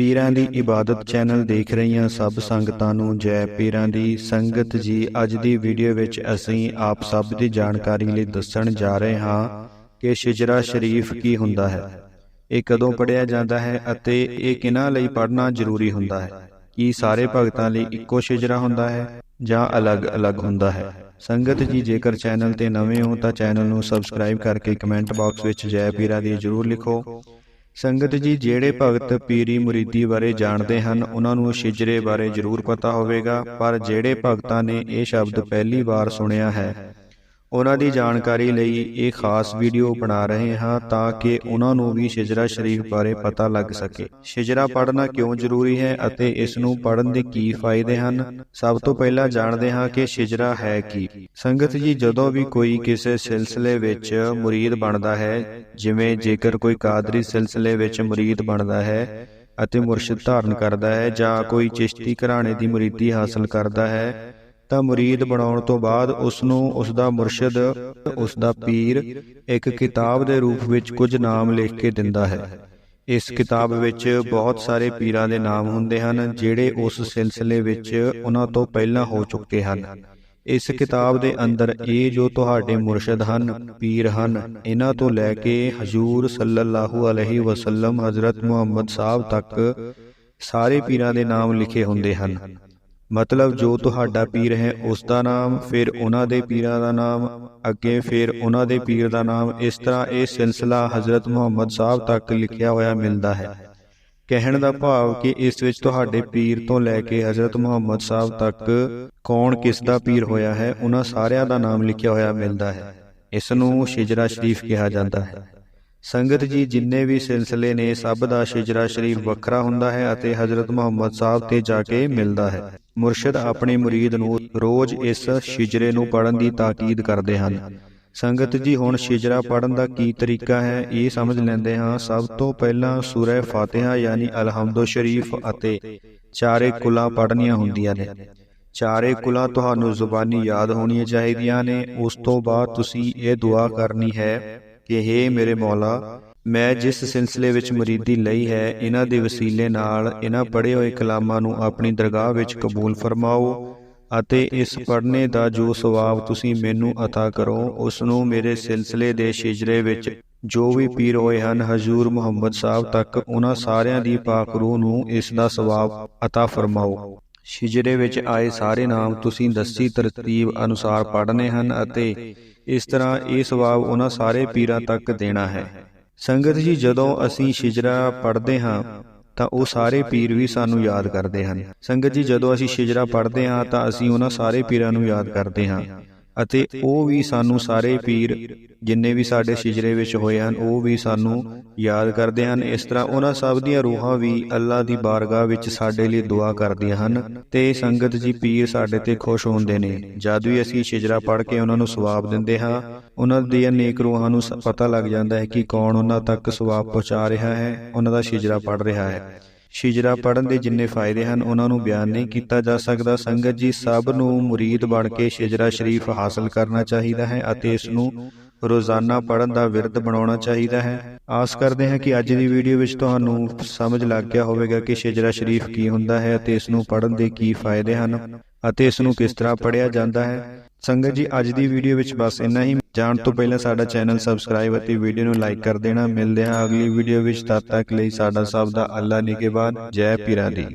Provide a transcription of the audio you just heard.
ਪੀਰਾਂ ਦੀ ਇਬਾਦਤ ਚੈਨਲ ਦੇਖ ਰਹੀਆਂ ਸਭ ਸੰਗਤਾਂ ਨੂੰ ਜੈ ਪੀਰਾਂ ਦੀ ਸੰਗਤ ਜੀ, ਅੱਜ ਦੀ ਵੀਡੀਓ ਵਿੱਚ ਅਸੀਂ ਆਪ ਸਭ ਦੀ ਜਾਣਕਾਰੀ ਲਈ ਦੱਸਣ ਜਾ ਰਹੇ ਹਾਂ ਕਿ ਸ਼ਿਜਰਾ ਸ਼ਰੀਫ ਕੀ ਹੁੰਦਾ ਹੈ। ਇਹ ਕਦੋਂ ਪੜਿਆ ਜਾਂਦਾ ਹੈ ਅਤੇ ਇਹ ਕਿਹਨਾਂ ਲਈ ਪੜਨਾ ਜ਼ਰੂਰੀ ਹੁੰਦਾ ਹੈ? ਕੀ ਸਾਰੇ ਭਗਤਾਂ ਲਈ ਇੱਕੋ ਸ਼ਿਜਰਾ ਹੁੰਦਾ ਹੈ ਜਾਂ ਅਲੱਗ-ਅਲੱਗ ਹੁੰਦਾ ਹੈ? ਸੰਗਤ ਜੀ, ਜੇਕਰ ਚੈਨਲ ਤੇ ਨਵੇਂ ਹੋ ਤਾਂ ਚੈਨਲ ਨੂੰ ਸਬਸਕ੍ਰਾਈਬ ਕਰਕੇ ਕਮੈਂਟ ਬਾਕਸ ਵਿੱਚ ਜੈ ਪੀਰਾਂ ਦੀ ਜਰੂਰ ਲਿਖੋ। ਸੰਗਤ ਜੀ ਜਿਹੜੇ ਭਗਤ ਪੀਰੀ ਮੁਰੀਦੀ ਬਾਰੇ ਜਾਣਦੇ ਹਨ ਉਹਨਾਂ ਨੂੰ ਸ਼ਿਜਰੇ ਬਾਰੇ ਜ਼ਰੂਰ ਪਤਾ ਹੋਵੇਗਾ ਪਰ ਜਿਹੜੇ ਭਗਤਾਂ ਨੇ ਇਹ ਸ਼ਬਦ ਪਹਿਲੀ ਵਾਰ ਸੁਣਿਆ ਹੈ ਉਹਨਾਂ ਦੀ ਜਾਣਕਾਰੀ ਲਈ ਇਹ ਖਾਸ ਵੀਡੀਓ ਬਣਾ ਰਹੇ ਹਾਂ ਤਾਂ ਕਿ ਉਹਨਾਂ ਨੂੰ ਵੀ ਸ਼ਿਜਰਾ ਸ਼ਰੀਫ ਬਾਰੇ ਪਤਾ ਲੱਗ ਸਕੇ। ਸ਼ਿਜਰਾ ਪੜ੍ਹਨਾ ਕਿਉਂ ਜ਼ਰੂਰੀ ਹੈ ਅਤੇ ਇਸ ਨੂੰ ਪੜ੍ਹਨ ਦੇ ਕੀ ਫਾਇਦੇ ਹਨ? ਸਭ ਤੋਂ ਪਹਿਲਾਂ ਜਾਣਦੇ ਹਾਂ ਕਿ ਸ਼ਿਜਰਾ ਹੈ ਕੀ। ਸੰਗਤ ਜੀ, ਜਦੋਂ ਵੀ ਕੋਈ ਕਿਸੇ ਸਿਲਸਿਲੇ ਵਿੱਚ ਮੁਰੀਦ ਬਣਦਾ ਹੈ, ਜਿਵੇਂ ਜੇਕਰ ਕੋਈ ਕਾਦਰੀ ਸਿਲਸਿਲੇ ਵਿੱਚ ਮੁਰੀਦ ਬਣਦਾ ਹੈ ਅਤੇ ਮੁਰਸ਼ਿਦ ਧਾਰਨ ਕਰਦਾ ਹੈ ਜਾਂ ਕੋਈ ਚਿਸ਼ਤੀ ਘਰਾਣੇ ਦੀ ਮੁਰੀਦੀ ਹਾਸਲ ਕਰਦਾ ਹੈ ਤਾਂ ਮੁਰੀਦ ਬਣਾਉਣ ਤੋਂ ਬਾਅਦ ਉਸ ਨੂੰ ਉਸ ਦਾ ਮੁਰਸ਼ਿਦ ਉਸ ਦਾ ਪੀਰ ਇੱਕ ਕਿਤਾਬ ਦੇ ਰੂਪ ਵਿੱਚ ਕੁਝ ਨਾਮ ਲਿਖ ਕੇ ਦਿੰਦਾ ਹੈ। ਇਸ ਕਿਤਾਬ ਵਿੱਚ ਬਹੁਤ ਸਾਰੇ ਪੀਰਾਂ ਦੇ ਨਾਮ ਹੁੰਦੇ ਹਨ, ਜਿਹੜੇ ਉਸ ਸਿਲਸਿਲੇ ਵਿੱਚ ਉਹਨਾਂ ਤੋਂ ਪਹਿਲਾਂ ਹੋ ਚੁੱਕੇ ਹਨ। ਇਸ ਕਿਤਾਬ ਦੇ ਅੰਦਰ ਇਹ ਜੋ ਤੁਹਾਡੇ ਮੁਰਸ਼ਿਦ ਹਨ, ਪੀਰ ਹਨ, ਇਹਨਾਂ ਤੋਂ ਲੈ ਕੇ ਹਜੂਰ ਸੱਲੱਲਾਹੂ ਅਲੈਹਿ ਵਸੱਲਮ ਹਜ਼ਰਤ ਮੁਹੰਮਦ ਸਾਹਿਬ ਤੱਕ ਸਾਰੇ ਪੀਰਾਂ ਦੇ ਨਾਮ ਲਿਖੇ ਹੁੰਦੇ ਹਨ। ਮਤਲਬ ਜੋ ਤੁਹਾਡਾ ਪੀਰ ਹੈ ਉਸ ਦਾ ਨਾਮ ਫਿਰ ਉਹਨਾਂ ਦੇ ਪੀਰਾਂ ਦਾ ਨਾਮ ਅੱਗੇ ਫਿਰ ਉਹਨਾਂ ਦੇ ਪੀਰ ਦਾ ਨਾਮ ਇਸ ਤਰ੍ਹਾਂ ਇਹ ਸਿਲਸਿਲਾ ਹਜ਼ਰਤ ਮੁਹੰਮਦ ਸਾਹਿਬ ਤੱਕ ਲਿਖਿਆ ਹੋਇਆ ਮਿਲਦਾ ਹੈ। ਕਹਿਣ ਦਾ ਭਾਵ ਕਿ ਇਸ ਵਿੱਚ ਤੁਹਾਡੇ ਪੀਰ ਤੋਂ ਲੈ ਕੇ ਹਜ਼ਰਤ ਮੁਹੰਮਦ ਸਾਹਿਬ ਤੱਕ ਕੌਣ ਕਿਸ ਦਾ ਪੀਰ ਹੋਇਆ ਹੈ ਉਹਨਾਂ ਸਾਰਿਆਂ ਦਾ ਨਾਮ ਲਿਖਿਆ ਹੋਇਆ ਮਿਲਦਾ ਹੈ। ਇਸ ਨੂੰ ਸ਼ਿਜਰਾ ਸ਼ਰੀਫ ਕਿਹਾ ਜਾਂਦਾ ਹੈ। ਸੰਗਤ ਜੀ ਜਿੰਨੇ ਵੀ ਸਿਲਸਿਲੇ ਨੇ ਸਭ ਦਾ ਸ਼ਿਜਰਾ ਸ਼ਰੀਫ ਵੱਖਰਾ ਹੁੰਦਾ ਹੈ ਅਤੇ ਹਜ਼ਰਤ ਮੁਹੰਮਦ ਸਾਹਿਬ ਤੇ ਜਾ ਕੇ ਮਿਲਦਾ ਹੈ। ਮੁਰਸ਼ਿਦ ਆਪਣੇ ਮੁਰੀਦ ਨੂੰ ਰੋਜ਼ ਇਸ ਸ਼ਿਜਰੇ ਨੂੰ ਪੜਨ ਦੀ ਤਾਕੀਦ ਕਰਦੇ ਹਨ। ਸੰਗਤ ਜੀ ਹੁਣ ਸ਼ਿਜਰਾ ਪੜਨ ਦਾ ਕੀ ਤਰੀਕਾ ਹੈ ਇਹ ਸਮਝ ਲੈਂਦੇ ਹਾਂ। ਸਭ ਤੋਂ ਪਹਿਲਾਂ ਸੂਰਹ ਫਾਤਿਹਾ ਯਾਨੀ ਅਲਹਮਦੁ ਸ਼ਰੀਫ ਅਤੇ ਚਾਰੇ ਕੁਲਾਂ ਪੜਨੀਆਂ ਹੁੰਦੀਆਂ ਨੇ। ਚਾਰੇ ਕੁਲਾਂ ਤੁਹਾਨੂੰ ਜ਼ੁਬਾਨੀ ਯਾਦ ਹੋਣੀਆਂ ਚਾਹੀਦੀਆਂ ਨੇ। ਉਸ ਤੋਂ ਬਾਅਦ ਤੁਸੀਂ ਇਹ ਦੁਆ ਕਰਨੀ ਹੈ ਕਿ हे ਮੇਰੇ ਮੌਲਾ ਮੈਂ ਜਿਸ ਸਿਲਸਿਲੇ ਵਿੱਚ ਮੁਰੀਦੀ ਲਈ ਹੈ ਇਹਨਾਂ ਦੇ ਵਸੀਲੇ ਨਾਲ ਇਹਨਾਂ ਪੜ੍ਹੇ ਹੋਏ ਕਲਾਮਾਂ ਨੂੰ ਆਪਣੀ ਦਰਗਾਹ ਵਿੱਚ ਕਬੂਲ ਫਰਮਾਓ ਅਤੇ ਇਸ ਪੜ੍ਹਨੇ ਦਾ ਜੋ ਸਵਾਬ ਤੁਸੀਂ ਮੈਨੂੰ عطا ਕਰੋ ਉਸ ਨੂੰ ਮੇਰੇ ਸਿਲਸਿਲੇ ਦੇ ਸ਼ਿਜਰੇ ਵਿੱਚ ਜੋ ਵੀ ਪੀਰ ਹੋਏ ਹਨ ਹਜ਼ੂਰ ਮੁਹੰਮਦ ਸਾਹਿਬ ਤੱਕ ਉਹਨਾਂ ਸਾਰਿਆਂ ਦੀ ਪਾਕ ਰੂਹ ਨੂੰ ਇਸ ਦਾ ਸਵਾਬ عطا ਫਰਮਾਓ ਸ਼ਿਜਰੇ ਵਿੱਚ ਆਏ ਸਾਰੇ ਨਾਮ ਤੁਸੀਂ ਦੱਸੀ ਤਰਤੀਬ ਅਨੁਸਾਰ ਪੜ੍ਹਨੇ ਹਨ ਅਤੇ ਇਸ ਤਰ੍ਹਾਂ ਇਹ ਸਵਾਬ ਉਹਨਾਂ ਸਾਰੇ ਪੀਰਾਂ ਤੱਕ ਦੇਣਾ ਹੈ। ਸੰਗਤ ਜੀ ਜਦੋਂ ਅਸੀਂ ਸ਼ਿਜਰਾ ਪੜ੍ਹਦੇ ਹਾਂ ਤਾਂ ਉਹ ਸਾਰੇ ਪੀਰ ਵੀ ਸਾਨੂੰ ਯਾਦ ਕਰਦੇ ਹਨ। ਸੰਗਤ ਜੀ ਜਦੋਂ ਅਸੀਂ ਸ਼ਿਜਰਾ ਪੜ੍ਹਦੇ ਹਾਂ ਤਾਂ ਅਸੀਂ ਉਹਨਾਂ ਸਾਰੇ ਪੀਰਾਂ ਨੂੰ ਯਾਦ ਕਰਦੇ ਹਾਂ। ਅਤੇ ਉਹ ਵੀ ਸਾਨੂੰ ਸਾਰੇ ਪੀਰ ਜਿੰਨੇ ਵੀ ਸਾਡੇ ਸ਼ਿਜਰੇ ਵਿੱਚ ਹੋਏ ਹਨ ਉਹ ਵੀ ਸਾਨੂੰ ਯਾਦ ਕਰਦੇ ਹਨ। ਇਸ ਤਰ੍ਹਾਂ ਉਹਨਾਂ ਸਭ ਦੀਆਂ ਰੂਹਾਂ ਵੀ ਅੱਲਾ ਦੀ ਬਾਰਗਾਹ ਵਿੱਚ ਸਾਡੇ ਲਈ ਦੁਆ ਕਰਦੀਆਂ ਹਨ ਤੇ ਸੰਗਤ ਜੀ ਪੀਰ ਸਾਡੇ ਤੇ ਖੁਸ਼ ਹੁੰਦੇ ਨੇ। ਜਦ ਵੀ ਅਸੀਂ ਸ਼ਿਜਰਾ ਪੜ੍ਹ ਕੇ ਉਹਨਾਂ ਨੂੰ ਸਵਾਬ ਦਿੰਦੇ ਹਾਂ ਉਹਨਾਂ ਦੀਆਂ ਨੇਕ ਰੂਹਾਂ ਨੂੰ ਪਤਾ ਲੱਗ ਜਾਂਦਾ ਹੈ ਕਿ ਕੌਣ ਉਹਨਾਂ ਤੱਕ ਸਵਾਬ ਪਹੁੰਚਾ ਰਿਹਾ ਹੈ ਉਹਨਾਂ ਦਾ ਸ਼ਿਜਰਾ ਪੜ੍ਹ ਰਿਹਾ ਹੈ। ਸ਼ਿਜਰਾ ਪੜਨ ਦੇ ਜਿੰਨੇ ਫਾਇਦੇ ਹਨ, ਉਹਨਾਂ ਨੂੰ ਬਿਆਨ ਨਹੀਂ ਕੀਤਾ ਜਾ ਸਕਦਾ। ਸੰਗਤ ਜੀ ਸਭ ਨੂੰ ਮੁਰੀਦ ਬਣ ਕੇ ਸ਼ਿਜਰਾ ਸ਼ਰੀਫ ਹਾਸਲ ਕਰਨਾ ਚਾਹੀਦਾ ਹੈ ਅਤੇ ਇਸ ਨੂੰ ਰੋਜ਼ਾਨਾ ਪੜਨ ਦਾ ਵਿਰਧ ਬਣਾਉਣਾ ਚਾਹੀਦਾ ਹੈ। ਆਸ ਕਰਦੇ ਹਾਂ ਕਿ ਅੱਜ ਦੀ ਵੀਡੀਓ ਵਿੱਚ ਤੁਹਾਨੂੰ ਸਮਝ ਲੱਗ ਗਿਆ ਹੋਵੇਗਾ ਕਿ ਸ਼ਿਜਰਾ ਸ਼ਰੀਫ ਕੀ ਹੁੰਦਾ ਹੈ ਅਤੇ ਇਸ ਨੂੰ ਪੜਨ ਦੇ ਕੀ ਫਾਇਦੇ ਹਨ। ਅਤੇ ਇਸ ਨੂੰ ਕਿਸ ਤਰ੍ਹਾਂ ਪੜਿਆ ਜਾਂਦਾ ਹੈ? ਸੰਗਤ ਜੀ, ਅੱਜ ਦੀ ਵੀਡੀਓ ਵਿੱਚ ਬਸ ਇੰਨਾ ਹੀ। ਜਾਣ ਤੋਂ ਪਹਿਲਾਂ ਸਾਡਾ ਚੈਨਲ ਸਬਸਕ੍ਰਾਈਬ ਅਤੇ ਵੀਡੀਓ ਨੂੰ ਲਾਈਕ ਕਰ ਦੇਣਾ। ਮਿਲਦੇ ਹਾਂ ਅਗਲੀ ਵੀਡੀਓ ਵਿੱਚ। ਤਦ ਤੱਕ ਲਈ ਸਾਡਾ ਸਭ ਦਾ ਅੱਲਾ ਨਿਗਹਿਬਾਨ ਜੈ ਪੀਰਾਂ ਦੀ।